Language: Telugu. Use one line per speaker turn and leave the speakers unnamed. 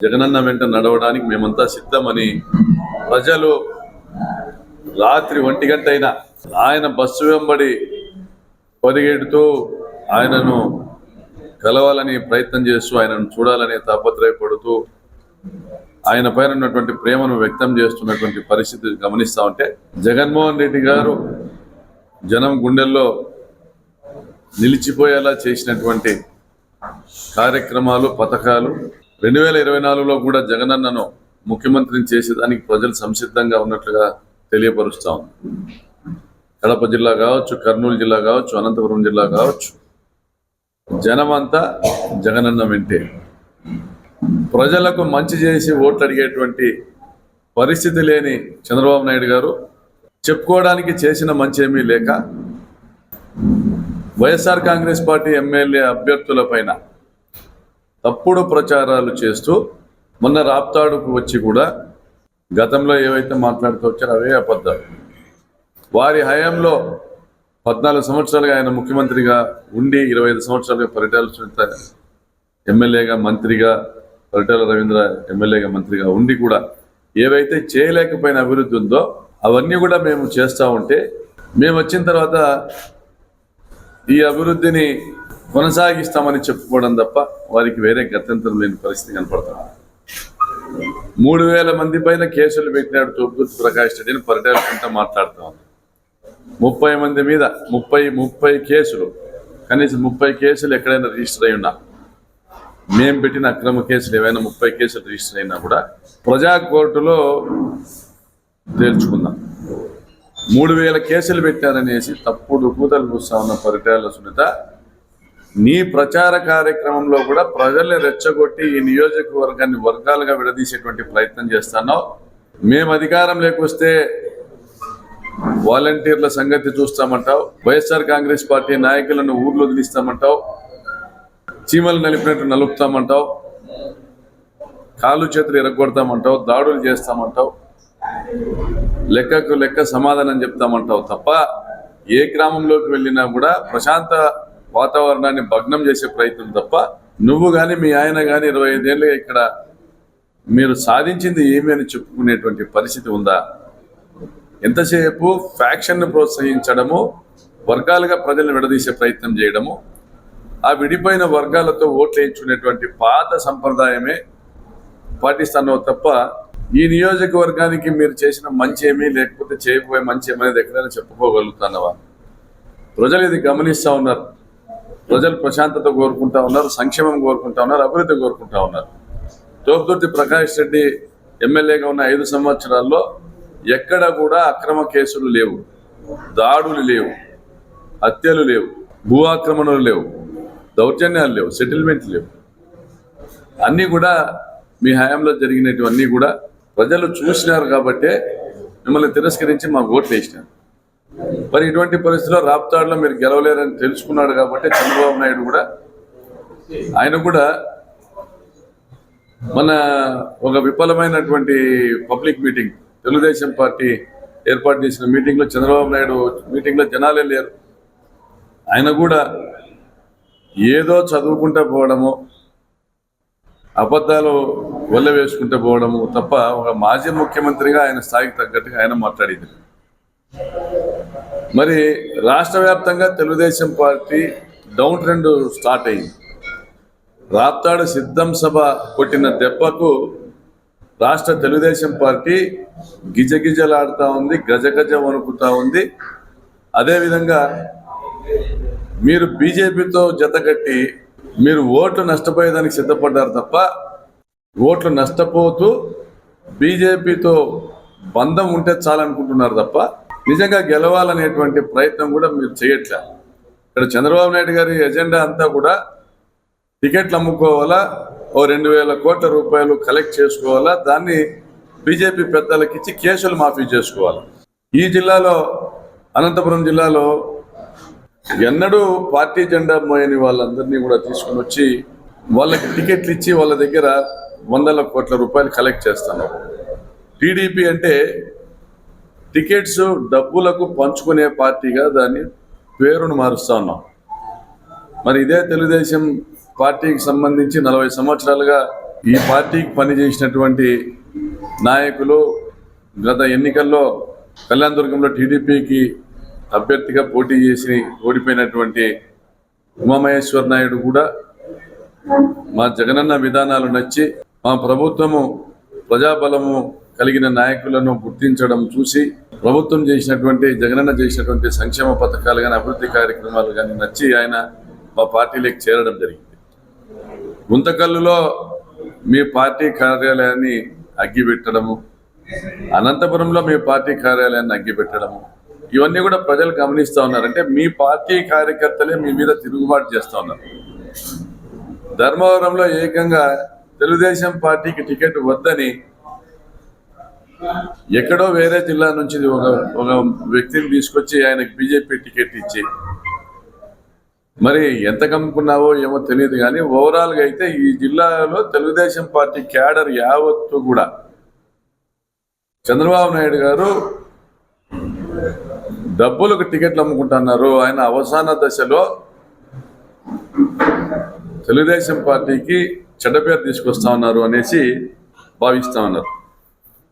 జగనన్న వెంట నడవడానికి మేమంతా సిద్ధమని ప్రజలు రాత్రి ఒంటి గంట అయినా ఆయన బస్సు వెంబడి పరిగెడుతూ ఆయనను కలవాలని ప్రయత్నం చేస్తూ ఆయనను చూడాలని తాపత్రయపడుతూ ఆయన పైన ఉన్నటువంటి ప్రేమను వ్యక్తం చేస్తున్నటువంటి పరిస్థితి గమనిస్తా ఉంటే జగన్మోహన్ రెడ్డి గారు జనం గుండెల్లో నిలిచిపోయేలా చేసినటువంటి కార్యక్రమాలు పథకాలు రెండు వేల ఇరవై నాలుగులో కూడా జగనన్నను ముఖ్యమంత్రిని చేసేదానికి ప్రజలు సంసిద్ధంగా ఉన్నట్లుగా తెలియపరుస్తా ఉంది. కడప జిల్లా కావచ్చు కర్నూలు జిల్లా కావచ్చు అనంతపురం జిల్లా కావచ్చు జనమంతా జగనన్న వెంటే. ప్రజలకు మంచి చేసి ఓట్లు అడిగేటువంటి పరిస్థితి లేని చంద్రబాబు నాయుడు గారు చెప్పుకోవడానికి చేసిన మంచి ఏమీ లేక వైఎస్ఆర్ కాంగ్రెస్ పార్టీ ఎమ్మెల్యే అభ్యర్థుల పైన తప్పుడు ప్రచారాలు చేస్తూ మొన్న రాప్తాడుకు వచ్చి కూడా గతంలో ఏవైతే మాట్లాడుతూ వచ్చారో అవే అబద్ధాలు. వారి హయాంలో పద్నాలుగు సంవత్సరాలుగా ఆయన ముఖ్యమంత్రిగా ఉండి ఇరవై ఐదు సంవత్సరాలుగా పరిటాల ఎమ్మెల్యేగా మంత్రిగా పరిటాల రవీంద్ర ఎమ్మెల్యేగా మంత్రిగా ఉండి కూడా ఏవైతే చేయలేకపోయిన అభివృద్ధి ఉందో అవన్నీ కూడా మేము చేస్తూ ఉంటే మేము వచ్చిన తర్వాత ఈ అభివృద్ధిని కొనసాగిస్తామని చెప్పుకోవడం తప్ప వారికి వేరే గత్యంతరం లేని పరిస్థితి కనపడుతుంది. మూడు వేల మంది పైన కేసులు పెట్టినాడు తోపుదుర్తి ప్రకాష్ రెడ్డిని పరిటాలకుంటా మాట్లాడుతూ ఉంది. ముప్పై మంది మీద ముప్పై ముప్పై కేసులు కనీసం ముప్పై కేసులు ఎక్కడైనా రిజిస్టర్ అయి ఉన్నా మేము పెట్టిన అక్రమ కేసులు ఏవైనా ముప్పై కేసులు రిజిస్టర్ అయినా కూడా ప్రజా కోర్టులో తేల్చుకుందాం. మూడు వేల కేసులు పెట్టారనేసి తప్పుడు కూతలు కూస్తా ఉన్న పరిటాల సునీత నీ ప్రచార కార్యక్రమంలో కూడా ప్రజల్ని రెచ్చగొట్టి ఈ నియోజకవర్గాన్ని వర్గాలుగా విడదీసేటువంటి ప్రయత్నం చేస్తాను మేము అధికారం లేకొస్తే వాలంటీర్ల సంగతి చూస్తామంటావు వైఎస్ఆర్ కాంగ్రెస్ పార్టీ నాయకులను ఊర్లో వదిలిస్తామంటావు చీమలు నలిపినట్టు నలుపుతామంటావు కాళ్ళు చేతులు ఎరగొడతామంటావు దాడులు చేస్తామంటావు లెక్కకు లెక్క సమాధానం చెప్తామంటావు తప్ప ఏ గ్రామంలోకి వెళ్ళినా కూడా ప్రశాంత వాతావరణాన్ని భగ్నం చేసే ప్రయత్నం తప్ప నువ్వు కానీ మీ ఆయన కానీ ఇరవై ఐదేళ్ళుగా ఇక్కడ మీరు సాధించింది ఏమి అని చెప్పుకునేటువంటి పరిస్థితి ఉందా? ఎంతసేపు ఫ్యాక్షన్ను ప్రోత్సహించడము వర్గాలుగా ప్రజలను విడదీసే ప్రయత్నం చేయడము ఆ విడిపోయిన వర్గాలతో ఓట్లు వేయించుకునేటువంటి పాత సంప్రదాయమే పాటిస్తున్నావు తప్ప ఈ నియోజకవర్గానికి మీరు చేసిన మంచి ఏమీ లేకపోతే చేయకపోయే మంచి ఏమనేది ఎక్కడైనా చెప్పుకోగలుగుతున్నావా ప్రజలు ఇది గమనిస్తూ ఉన్నారు. ప్రజలు ప్రశాంతత కోరుకుంటా ఉన్నారు సంక్షేమం కోరుకుంటా ఉన్నారు అభివృద్ధి కోరుకుంటా ఉన్నారు. తోపుదుర్తి ప్రకాష్ రెడ్డి ఎమ్మెల్యేగా ఉన్న ఐదు సంవత్సరాల్లో ఎక్కడ కూడా అక్రమ కేసులు లేవు. దాడులు లేవు. హత్యలు లేవు. భూ ఆక్రమణలు లేవు. దౌర్జన్యాలు లేవు. సెటిల్మెంట్లు లేవు. అన్నీ కూడా మీ హయాంలో జరిగినటువన్నీ కూడా ప్రజలు చూసినారు కాబట్టే మిమ్మల్ని తిరస్కరించి మా ఓట్లు వేసినారు. మరి ఇటువంటి పరిస్థితిలో రాప్తాడులో మీరు గెలవలేరని తెలుసుకున్నాడు కాబట్టి చంద్రబాబు నాయుడు కూడా ఆయన కూడా మన ఒక విఫలమైనటువంటి పబ్లిక్ మీటింగ్ తెలుగుదేశం పార్టీ ఏర్పాటు చేసిన మీటింగ్లో చంద్రబాబు నాయుడు మీటింగ్లో జనాలే లేరు. ఆయన కూడా ఏదో చదువుకుంటూ పోవడము అబద్ధాలు వల్ల వేసుకుంటూ పోవడము తప్ప ఒక మాజీ ముఖ్యమంత్రిగా ఆయన స్థాయికి తగ్గట్టుగా ఆయన మాట్లాడింది మరి రాష్ట్ర వ్యాప్తంగా Telugu Desam party down trend start అయింది. రాప్తాడు సిద్ధం సభ కొట్టిన దెబ్బకు రాష్ట్ర తెలుగుదేశం పార్టీ గిజగిజలాడుతూ ఉంది గజగజ వణుకుతూ ఉంది. అదేవిధంగా మీరు బీజేపీతో జతకట్టి మీరు ఓట్లు నష్టపోయేదానికి సిద్ధపడ్డారు తప్ప ఓట్లు నష్టపోతూ బీజేపీతో బంధం ఉంటే చాలనుకుంటున్నారు తప్ప నిజంగా గెలవాలనేటువంటి ప్రయత్నం కూడా మీరు చేయట్లే. ఇక్కడ చంద్రబాబు నాయుడు గారి ఎజెండా అంతా కూడా టికెట్లు అమ్ముకోవాలా ఓ రెండు వేల కోట్ల రూపాయలు కలెక్ట్ చేసుకోవాలా దాన్ని బీజేపీ పెద్దలకు ఇచ్చి కేసులు మాఫీ చేసుకోవాలి. ఈ జిల్లాలో అనంతపురం జిల్లాలో ఎన్నడూ పార్టీ జెండా మోయని వాళ్ళందరినీ కూడా తీసుకుని వచ్చి వాళ్ళకి టికెట్లు ఇచ్చి వాళ్ళ దగ్గర వందల కోట్ల రూపాయలు కలెక్ట్ చేస్తాను టీడీపీ అంటే టికెట్స్ డబ్బులకు పంచుకునే పార్టీగా దాన్ని పేరును మారుస్తా ఉన్నాం. మరి ఇదే తెలుగుదేశం పార్టీకి సంబంధించి నలభై సంవత్సరాలుగా ఈ పార్టీకి పనిచేసినటువంటి నాయకులు గత ఎన్నికల్లో కళ్యాణదుర్గంలో టీడీపీకి అభ్యర్థిగా పోటీ చేసి ఓడిపోయినటువంటి ఉమామహేశ్వర్ నాయుడు కూడా మా జగనన్న విధానాలు నచ్చి మా ప్రభుత్వము ప్రజాబలము కలిగిన నాయకులను గుర్తించడం చూసి ప్రభుత్వం చేసినటువంటి జగనన్న చేసినటువంటి సంక్షేమ పథకాలు కానీ అభివృద్ధి కార్యక్రమాలు కానీ నచ్చి ఆయన మా పార్టీలోకి చేరడం జరిగింది. గుంతకల్లులో మీ పార్టీ కార్యాలయాన్ని అగ్గిపెట్టడము అనంతపురంలో మీ పార్టీ కార్యాలయాన్ని అగ్గిపెట్టడము ఇవన్నీ కూడా ప్రజలు గమనిస్తూ ఉన్నారు. అంటే మీ పార్టీ కార్యకర్తలే మీ మీద తిరుగుబాటు చేస్తూ ఉన్నారు. ధర్మవరంలో ఏకంగా తెలుగుదేశం పార్టీకి టికెట్ వద్దని ఎక్కడో వేరే జిల్లా నుంచి ఒక ఒక వ్యక్తిని తీసుకొచ్చి ఆయనకు బీజేపీ టికెట్ ఇచ్చి మరి ఎంత కమ్ముకున్నావో ఏమో తెలియదు కానీ ఓవరాల్గా అయితే ఈ జిల్లాలో తెలుగుదేశం పార్టీ క్యాడర్ యావత్తు కూడా చంద్రబాబు నాయుడు గారు డబ్బులకు టికెట్లు అమ్ముకుంటున్నారు. ఆయన అవసాన దశలో తెలుగుదేశం పార్టీకి చెడ్డ పేరు తీసుకొస్తా ఉన్నారు అనేసి భావిస్తా ఉన్నారు.